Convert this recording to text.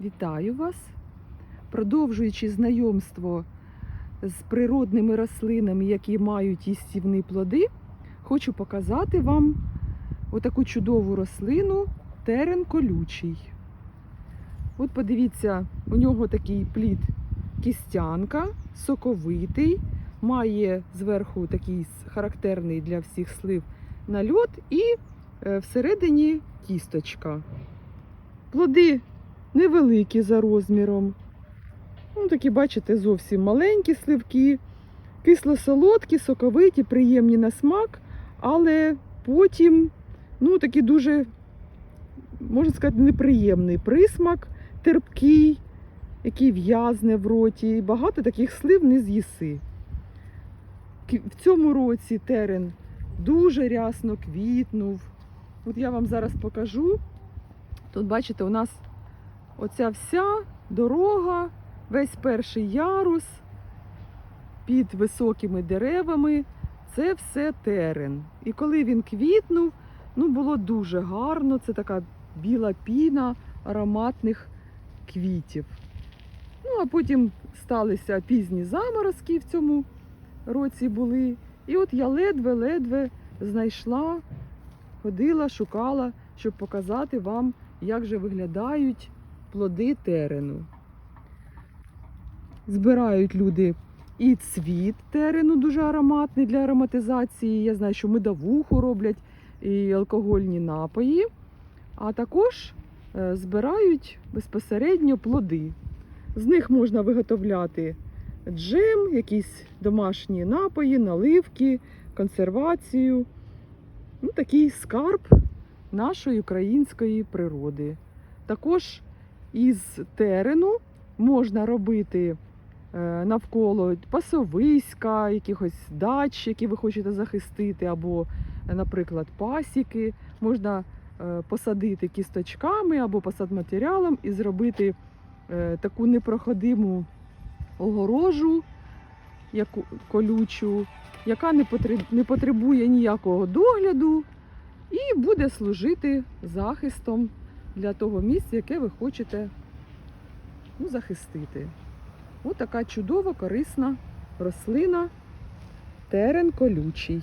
Вітаю вас! Продовжуючи знайомство з природними рослинами, які мають їстівні плоди, хочу показати вам отаку чудову рослину терен колючий. От подивіться, у нього такий плід кістянка, соковитий, має зверху такий характерний для всіх слив нальот і е, всередині кісточка. Плоди невеликі за розміром. Ну, такі, бачите, зовсім маленькі сливки, кисло-солодкі, соковиті, приємні на смак, але потім, ну, такий дуже, можна сказати, неприємний присмак, терпкий, який в'язне в роті. Багато таких слив не з'їси. В цьому році терен дуже рясно квітнув. От я вам зараз покажу. Тут, бачите, у нас оця вся дорога, весь перший ярус під високими деревами. Це все терен. І коли він квітнув, ну було дуже гарно. Це така біла піна ароматних квітів. Ну, а потім сталися пізні заморозки в цьому році були. І от я ледве-ледве знайшла, ходила, шукала, щоб показати вам, як же виглядають плоди терену. Збирають люди і цвіт терену дуже ароматний для ароматизації. Я знаю, що медовуху роблять і алкогольні напої, а також е, збирають безпосередньо плоди. З них можна виготовляти джем, якісь домашні напої, наливки, консервацію. Ну, такий скарб нашої української природи. Також із терену можна робити е, навколо пасовиська, якихось дач, які ви хочете захистити, або, наприклад, пасіки. Можна е, посадити кісточками або посадматеріалом і зробити е, таку непроходиму огорожу, яку колючу, яка не потребує ніякого догляду і буде служити захистом для того місця, яке ви хочете ну, захистити. Ось така чудова, корисна рослина терен колючий.